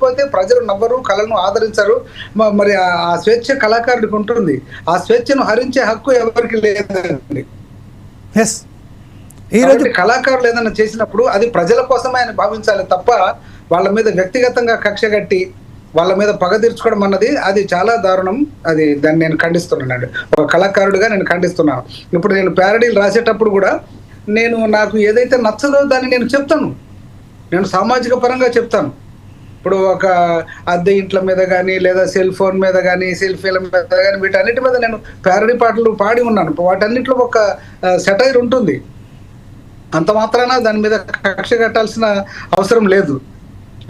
చేయకపోతే ప్రజలు నవ్వరు కళను ఆదరించరు. మరి ఆ స్వేచ్ఛ కళాకారుడికి ఉంటుంది. ఆ స్వేచ్ఛను హరించే హక్కు ఎవరికి లేదండి. ఎస్ ఈరోజు కళాకారులు ఏదైనా చేసినప్పుడు అది ప్రజల కోసమే అని భావించాలి తప్ప వాళ్ళ మీద వ్యక్తిగతంగా కక్ష కట్టి వాళ్ళ మీద పగ తీర్చుకోవడం అన్నది అది చాలా దారుణం. అది దాన్ని నేను ఖండిస్తున్నాను ఒక కళాకారుడిగా నేను ఖండిస్తున్నాను ఇప్పుడు నేను ప్యారడీలు రాసేటప్పుడు కూడా నేను నాకు ఏదైతే నచ్చదో దాన్ని నేను చెప్తాను. నేను సామాజిక పరంగా చెప్తాను. ఇప్పుడు ఒక అద్దె ఇంట్ల మీద కానీ లేదా సెల్ ఫోన్ మీద కానీ సెల్ఫీల మీద కానీ వీటన్నిటి మీద నేను ప్యారడీ పాటలు పాడి ఉన్నాను. వాటన్నిటిలో ఒక సెటైర్ ఉంటుంది. అంత మాత్రాన దాని మీద కక్ష కట్టాల్సిన అవసరం లేదు.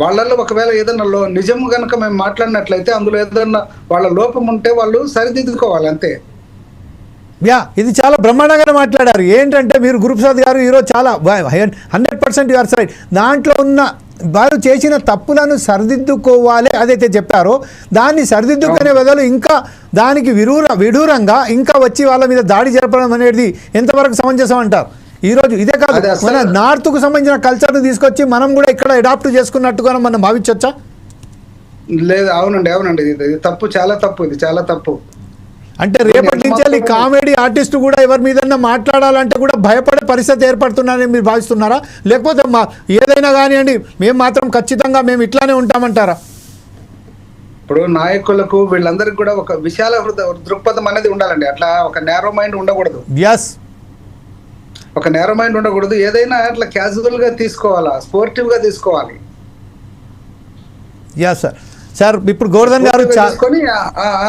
వాళ్ళల్లో ఒకవేళ ఏదైనా లో నిజం కనుక మేము మాట్లాడినట్లయితే అందులో ఏదైనా వాళ్ళ లోపం ఉంటే వాళ్ళు సరిదిద్దుకోవాలి అంతే. యా ఇది చాలా బ్రహ్మాండంగా మాట్లాడారు. ఏంటంటే మీరు గురుప్రసాద్ గారు ఈరోజు చాలా హండ్రెడ్ పర్సెంట్ యువర్ సైడ్ దాంట్లో ఉన్న వారు చేసిన తప్పులను సరిదిద్దుకోవాలి. అదైతే చెప్పారో దాన్ని సరిదిద్దుకునే బదులు ఇంకా దానికి విరూర విడూరంగా ఇంకా వచ్చి వాళ్ళ మీద దాడి జరపడం అనేది ఎంతవరకు సమంజసం అంటారు? ఈరోజు ఇదే కాదు మన నార్త్కు సంబంధించిన కల్చర్ని తీసుకొచ్చి మనం కూడా ఇక్కడ అడాప్ట్ చేసుకున్నట్టుగా మనం భావించవచ్చా లేదు అవునండి అవునండి. ఇది తప్పు చాలా తప్పు ఇది చాలా తప్పు. అంటే రేపటి నుంచి వెళ్ళి కామెడీ ఆర్టిస్ట్ కూడా ఎవరి మీద మాట్లాడాలంటే కూడా భయపడే పరిస్థితి ఏర్పడుతున్నారని మీరు భావిస్తున్నారా? లేకపోతే మా ఏదైనా కానివ్వండి మేము మాత్రం ఖచ్చితంగా మేము ఇట్లానే ఉంటామంటారా? ఇప్పుడు నాయకులకు వీళ్ళందరికీ కూడా ఒక విశాల దృక్పథం అనేది ఉండాలండి. అట్లా ఒక నేరో మైండ్ ఉండకూడదు. ఎస్ ఒక నేరో మైండ్ ఉండకూడదు. ఏదైనా అట్లా క్యాజువల్గా తీసుకోవాలా? స్పోర్టివ్గా తీసుకోవాలి. ఎస్ సార్ సార్ ఇప్పుడు గోవర్ధన్ గారు గా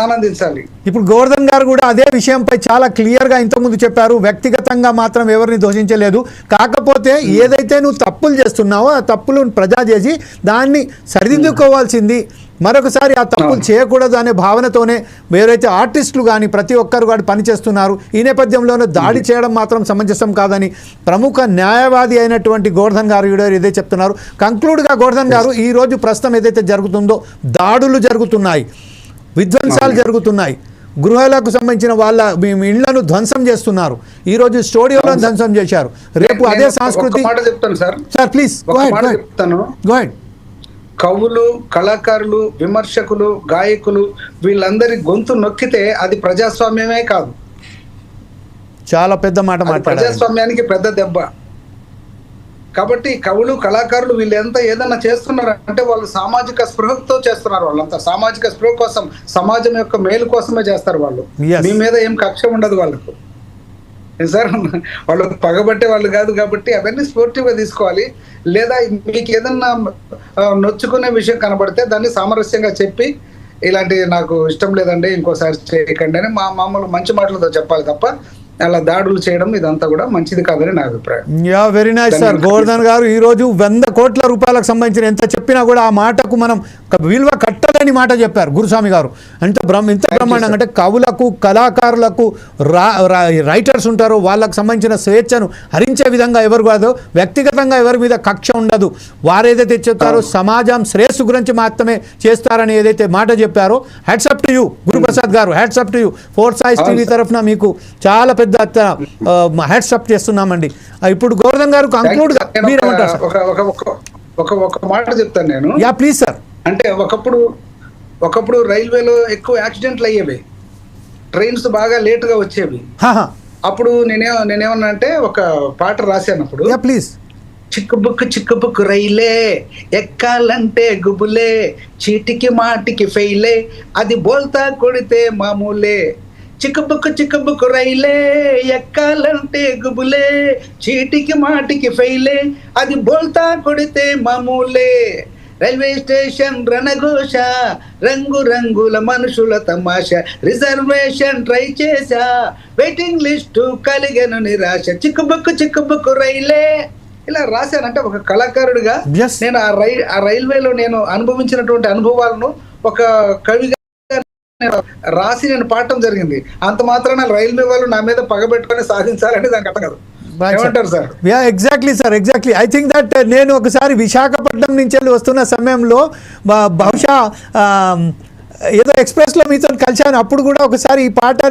ఆనందించాలి. ఇప్పుడు గోవర్ధన్ గారు కూడా అదే విషయంపై చాలా క్లియర్గా ఇంతకుముందు చెప్పారు. వ్యక్తిగతంగా మాత్రం ఎవరిని దోషించలేదు. కాకపోతే ఏదైతే నువ్వు తప్పులు చేస్తున్నావో ఆ తప్పులు ప్రజా చేసి దాన్ని సరిదిద్దుకోవాల్సింది మరొకసారి ఆ తప్పులు చేయకూడదు అనే భావనతోనే వేరైతే ఆర్టిస్టులు కానీ ప్రతి ఒక్కరు కూడా పనిచేస్తున్నారు ఈ నేపథ్యంలోనే దాడి చేయడం మాత్రం సమంజసం కాదని ప్రముఖ న్యాయవాది అయినటువంటి గోవర్ధన్ గారు ఈడో ఇదే చెప్తున్నారు. కంక్లూడ్గా గోవర్ధన్ గారు ఈ రోజు ప్రస్తుతం ఏదైతే జరుగుతుందో దాడులు జరుగుతున్నాయి విధ్వంసాలు జరుగుతున్నాయి. గృహాలకు సంబంధించిన వాళ్ళ ఇళ్ళను ధ్వంసం చేస్తున్నారు. ఈ రోజు స్టూడియోలను ధ్వంసం చేశారు. రేపు అదే సంస్కృతి చెప్తాను సార్. సార్ ప్లీజ్ చెప్తాను. కవులు కళాకారులు విమర్శకులు గాయకులు వీళ్ళందరి గొంతు నొక్కితే అది ప్రజాస్వామ్యమే కాదు. చాలా పెద్ద మాట ప్రజాస్వామ్యానికి పెద్ద దెబ్బ. కాబట్టి కవులు కళాకారులు వీళ్ళు ఎంత ఏదన్నా చేస్తున్నారు అంటే వాళ్ళు సామాజిక స్పృహతో చేస్తున్నారు వాళ్ళంతా. సామాజిక స్పృహ కోసం సమాజం యొక్క మేలు కోసమే చేస్తారు వాళ్ళు. మీ మీద ఏం కక్ష ఉండదు వాళ్ళకు. సార్ వాళ్ళు పగబట్టే వాళ్ళు కాదు కాబట్టి అవన్నీ స్పోర్టివ్గా తీసుకోవాలి. లేదా మీకు ఏదన్నా నొచ్చుకునే విషయం కనబడితే దాన్ని సామరస్యంగా చెప్పి ఇలాంటి నాకు ఇష్టం లేదండి ఇంకోసారి చేయకండి అని మా మామూలు మంచి మాటలతో చెప్పాలి తప్ప అలా దాడులు చేయడం ఇదంతా కూడా మంచిది కాదని నా అభిప్రాయం. Yeah very nice sir Govardhan గారు ఈ రోజు వంద కోట్ల రూపాయలకు సంబంధించిన ఎంత చెప్పినా కూడా ఆ మాటకు మనం విలువ కట్టలేని మాట చెప్పారు గురుస్వామి గారు. అంటే బ్రహ్మ ఇంత బ్రహ్మాండంగా అంటే కవులకు కళాకారులకు రైటర్స్ ఉంటారో వాళ్ళకు సంబంధించిన స్వేచ్ఛను హరించే విధంగా ఎవరు కాదు వ్యక్తిగతంగా ఎవరి మీద కక్ష ఉండదు. వారు ఏదైతే చెప్తారో సమాజం శ్రేయస్సు గురించి మాత్రమే చేస్తారని ఏదైతే మాట చెప్పారో హ్యాట్సప్ టు యూ గురుప్రసాద్ గారు hats off to you four సాయిస్ TV తరఫున మీకు చాలా పెద్ద హ్యాట్సప్ చేస్తున్నామండి. ఇప్పుడు గోవర్ధన్ గారు కంక్లూడ్ సార్? ఒక ఒక మాట చెప్తాను నేను. యా ప్లీజ్ సార్ అంటే ఒకప్పుడు ఒకప్పుడు రైల్వేలో ఎక్కువ యాక్సిడెంట్లు అయ్యేవి. ట్రైన్స్ బాగా లేట్గా వచ్చేవి అప్పుడు నేనే నేనేమన్నా అంటే ఒక పాట రాశాను అప్పుడు. యా ప్లీజ్ చిక్కుబుక్కు చిక్కుబుక్కు రైలే ఎక్కాలంటే గుబులే చీటికి మాటికి ఫెయిలే అది బోల్తా కొడితే మామూలే. చిక్కుబుక్కు చిక్కుబుక్కు రైలే ఎక్కాలంటే గుబులే చీటికి మాటికి ఫెయిలే అది బోల్తా కొడితే మామూలే. రైల్వే స్టేషన్ రణఘోష రంగు రంగుల మనుషుల తమాష రిజర్వేషన్ ట్రై చేశా వెయిటింగ్ లిస్టు కలిగను నిరాశ. చిక్కుబుక్కు చిక్కుబుక్కు రైలే. ఇలా రాశానంటే ఒక కళాకారుడిగా. నేను ఆ రై ఆ రైల్వేలో నేను అనుభవించినటువంటి అనుభవాలను ఒక కవిగా నేను రాసి నేను పాడటం జరిగింది. అంత మాత్రాన రైల్వే వాళ్ళు నా మీద పగబెట్టుకొని సాధించాలని దానికి అర్థం కాదు. Yeah exactly sir exactly I think that నేను ఒకసారి విశాఖపట్నం నుంచి వెళ్ళి వస్తున్న సమయంలో బహుశా ఏదో ఎక్స్ప్రెస్లో మీతో కలిశాను. అప్పుడు కూడా ఒకసారి ఈ పాట